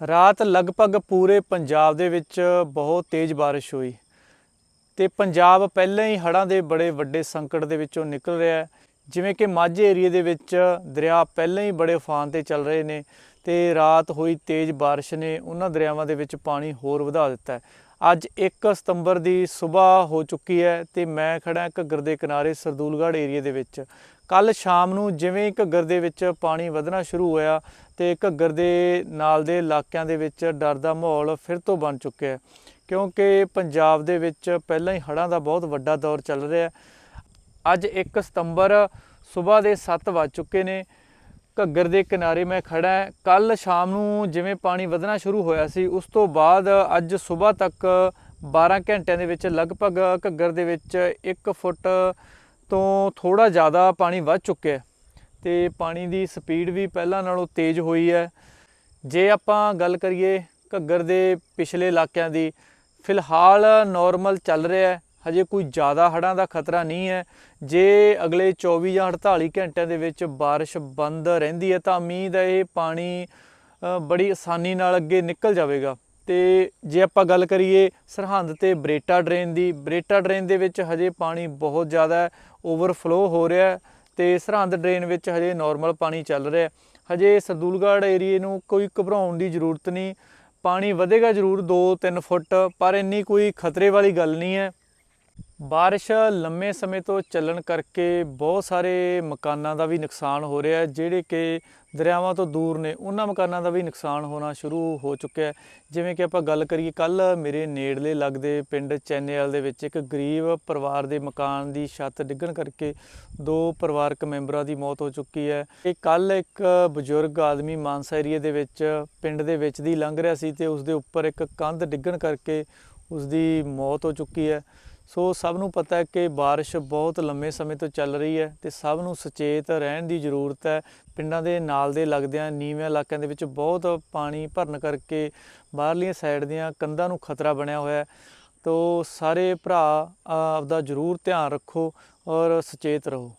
ਰਾਤ ਲਗਭਗ ਪੂਰੇ ਪੰਜਾਬ ਦੇ ਵਿੱਚ ਬਹੁਤ ਤੇਜ਼ ਬਾਰਿਸ਼ ਹੋਈ ਤੇ ਪੰਜਾਬ ਪਹਿਲਾਂ ਹੀ ਹੜ੍ਹਾਂ ਦੇ ਬੜੇ ਵੱਡੇ ਸੰਕਟ ਦੇ ਵਿੱਚੋਂ ਨਿਕਲ ਰਿਹਾ ਹੈ। ਜਿਵੇਂ ਕਿ ਮਾਝੇ ਏਰੀਏ ਦੇ ਵਿੱਚ ਦਰਿਆ ਪਹਿਲਾਂ ਹੀ ਬੜੇ ਉਫਾਨ ਤੇ ਚੱਲ ਰਹੇ ਨੇ ਤੇ ਰਾਤ ਹੋਈ ਤੇਜ਼ ਬਾਰਿਸ਼ ਨੇ ਉਹਨਾਂ ਦਰਿਆਵਾਂ ਦੇ ਵਿੱਚ ਪਾਣੀ ਹੋਰ ਵਧਾ ਦਿੱਤਾ ਅੱਜ 1 ਸਤੰਬਰ ਦੀ ਸਵੇਰ ਹੋ ਚੁੱਕੀ ਹੈ ਤੇ ਮੈਂ ਖੜਾ ਘੱਗਰ ਦੇ ਕਿਨਾਰੇ ਸਰਦੂਲਗੜ੍ਹ ਏਰੀਏ ਦੇ ਵਿੱਚ। ਕੱਲ ਸ਼ਾਮ ਨੂੰ ਜਿਵੇਂ ਹੀ ਘੱਗਰ ਦੇ ਵਿੱਚ ਪਾਣੀ ਵਧਣਾ ਸ਼ੁਰੂ ਹੋਇਆ ਤੇ ਘੱਗਰ ਦੇ ਨਾਲ ਦੇ ਇਲਾਕਿਆਂ ਦੇ ਵਿੱਚ ਡਰ ਦਾ ਮਾਹੌਲ ਫਿਰ ਤੋਂ ਬਣ ਚੁੱਕਿਆ ਹੈ, ਕਿਉਂਕਿ ਪੰਜਾਬ ਦੇ ਵਿੱਚ ਪਹਿਲਾਂ ਹੀ ਹੜ੍ਹਾਂ ਦਾ ਬਹੁਤ ਵੱਡਾ ਦੌਰ ਚੱਲ ਰਿਹਾ ਹੈ। ਅੱਜ 1 ਸਤੰਬਰ ਸਵੇਰ ਦੇ 7 ਵੱਜ ਚੁੱਕੇ ਨੇ ਘੱਗਰ ਦੇ ਕਿਨਾਰੇ ਮੈਂ ਖੜਾ ਹਾਂ। ਕੱਲ ਸ਼ਾਮ ਨੂੰ ਜਿਵੇਂ ਪਾਣੀ ਵਧਣਾ ਸ਼ੁਰੂ ਹੋਇਆ ਸੀ, ਉਸ ਤੋਂ ਬਾਅਦ ਅੱਜ ਸਵੇਰ ਤੱਕ 12 ਘੰਟਿਆਂ ਦੇ ਵਿੱਚ ਲਗਭਗ ਘੱਗਰ ਦੇ ਵਿੱਚ 1 ਫੁੱਟ ਤੋਂ ਥੋੜਾ ਜ਼ਿਆਦਾ ਪਾਣੀ ਵੱਧ ਚੁੱਕਿਆ ਹੈ ਤੇ ਪਾਣੀ ਦੀ ਸਪੀਡ ਵੀ ਪਹਿਲਾਂ ਨਾਲੋਂ ਤੇਜ਼ ਹੋਈ ਹੈ। ਜੇ ਆਪਾਂ ਗੱਲ ਕਰੀਏ ਘੱਗਰ ਦੇ ਪਿਛਲੇ ਇਲਾਕਿਆਂ ਦੀ, ਫਿਲਹਾਲ ਨਾਰਮਲ ਚੱਲ ਰਿਹਾ ਹੈ। ਹਜੇ ਕੋਈ ਜ਼ਿਆਦਾ ਹੜ੍ਹਾਂ ਦਾ ਖਤਰਾ ਨਹੀਂ ਹੈ। ਜੇ ਅਗਲੇ 24 ਜਾਂ 48 ਘੰਟਿਆਂ ਦੇ ਵਿੱਚ ਬਾਰਿਸ਼ ਬੰਦ ਰਹਿੰਦੀ ਹੈ, ਤਾਂ ਉਮੀਦ ਹੈ ਇਹ ਪਾਣੀ ਬੜੀ ਆਸਾਨੀ ਨਾਲ ਅੱਗੇ ਨਿਕਲ ਜਾਵੇਗਾ। ਤੇ ਜੇ ਆਪਾਂ ਗੱਲ ਕਰੀਏ ਸਰਹੰਦ ਤੇ ਬਰੇਟਾ ਡਰੇਨ ਦੀ, ਬਰੇਟਾ ਡਰੇਨ ਦੇ ਵਿੱਚ ਹਜੇ ਪਾਣੀ ਬਹੁਤ ਜ਼ਿਆਦਾ ਓਵਰਫਲੋ ਹੋ ਰਿਹਾ ਹੈ ਤੇ ਸਰਹੰਦ ਡਰੇਨ ਵਿੱਚ ਹਜੇ ਨਾਰਮਲ ਪਾਣੀ ਚੱਲ ਰਿਹਾ ਹਜੇ ਸਰਦੂਲਗੜ੍ਹ ਏਰੀਏ ਨੂੰ ਕੋਈ ਘਬਰਾਉਣ ਦੀ ਜ਼ਰੂਰਤ ਨਹੀਂ। ਪਾਣੀ ਵਧੇਗਾ ਜ਼ਰੂਰ 2-3 ਫੁੱਟ, ਪਰ ਇੰਨੀ ਕੋਈ ਖਤਰੇ ਵਾਲੀ ਗੱਲ ਨਹੀਂ ਹੈ। ਬਾਰਿਸ਼ ਲੰਮੇ ਸਮੇਂ ਤੋਂ ਚੱਲਣ ਕਰਕੇ ਬਹੁਤ ਸਾਰੇ ਮਕਾਨਾਂ ਦਾ ਵੀ ਨੁਕਸਾਨ ਹੋ ਰਿਹਾ ਹੈ, ਜਿਹੜੇ ਕਿ ਦਰਿਆਵਾਂ ਤੋਂ ਦੂਰ ਨੇ, ਉਹਨਾਂ ਮਕਾਨਾਂ ਦਾ ਵੀ ਨੁਕਸਾਨ ਹੋਣਾ ਸ਼ੁਰੂ ਹੋ ਚੁੱਕਿਆ ਹੈ। ਜਿਵੇਂ ਕਿ ਆਪਾਂ ਗੱਲ ਕਰੀਏ ਕੱਲ ਮੇਰੇ ਨੇੜਲੇ ਲੱਗਦੇ ਪਿੰਡ ਚੈਨੇਵਾਲ ਦੇ ਵਿੱਚ ਇੱਕ ਗਰੀਬ ਪਰਿਵਾਰ ਦੇ ਮਕਾਨ ਦੀ ਛੱਤ ਡਿੱਗਣ ਕਰਕੇ ਦੋ ਪਰਿਵਾਰਕ ਮੈਂਬਰਾਂ ਦੀ ਮੌਤ ਹੋ ਚੁੱਕੀ ਹੈ। ਇਹ ਕੱਲ ਇੱਕ ਬਜ਼ੁਰਗ ਆਦਮੀ ਮਾਨਸਾ ਏਰੀਏ ਦੇ ਵਿੱਚ, ਪਿੰਡ ਦੇ ਵਿੱਚ ਦੀ ਲੰਘ ਰਿਹਾ ਸੀ ਤੇ ਉਸ ਦੇ ਉੱਪਰ ਇੱਕ ਕੰਧ ਡਿੱਗਣ ਕਰਕੇ ਉਸ ਦੀ ਮੌਤ ਹੋ ਚੁੱਕੀ ਹੈ। ਸੋ ਸਭ ਨੂੰ ਪਤਾ ਹੈ ਕਿ بارش ਬਹੁਤ ਲੰਮੇ ਸਮੇਂ ਤੋਂ ਚੱਲ ਰਹੀ ਹੈ ਤੇ ਸਭ ਨੂੰ ਸੁਚੇਤ ਰਹਿਣ ਦੀ ਜ਼ਰੂਰਤ ਹੈ ਪਿੰਡਾਂ ਦੇ ਨਾਲ ਦੇ ਲੱਗਦਿਆਂ ਨੀਵੇਂ ਇਲਾਕਿਆਂ ਦੇ ਵਿੱਚ ਬਹੁਤ ਪਾਣੀ ਭਰਨ ਕਰਕੇ ਬਾਹਰਲੀਆਂ ਸਾਈਡ ਦੀਆਂ ਕੰਧਾਂ ਨੂੰ ਖਤਰਾ ਬਣਿਆ ਹੋਇਆ ਹੈ ਤੋ ਸਾਰੇ ਭਰਾ ਅ, ਆਪਦਾ ਜ਼ਰੂਰ ਧਿਆਨ ਰੱਖੋ ਔਰ ਸੁਚੇਤ ਰਹੋ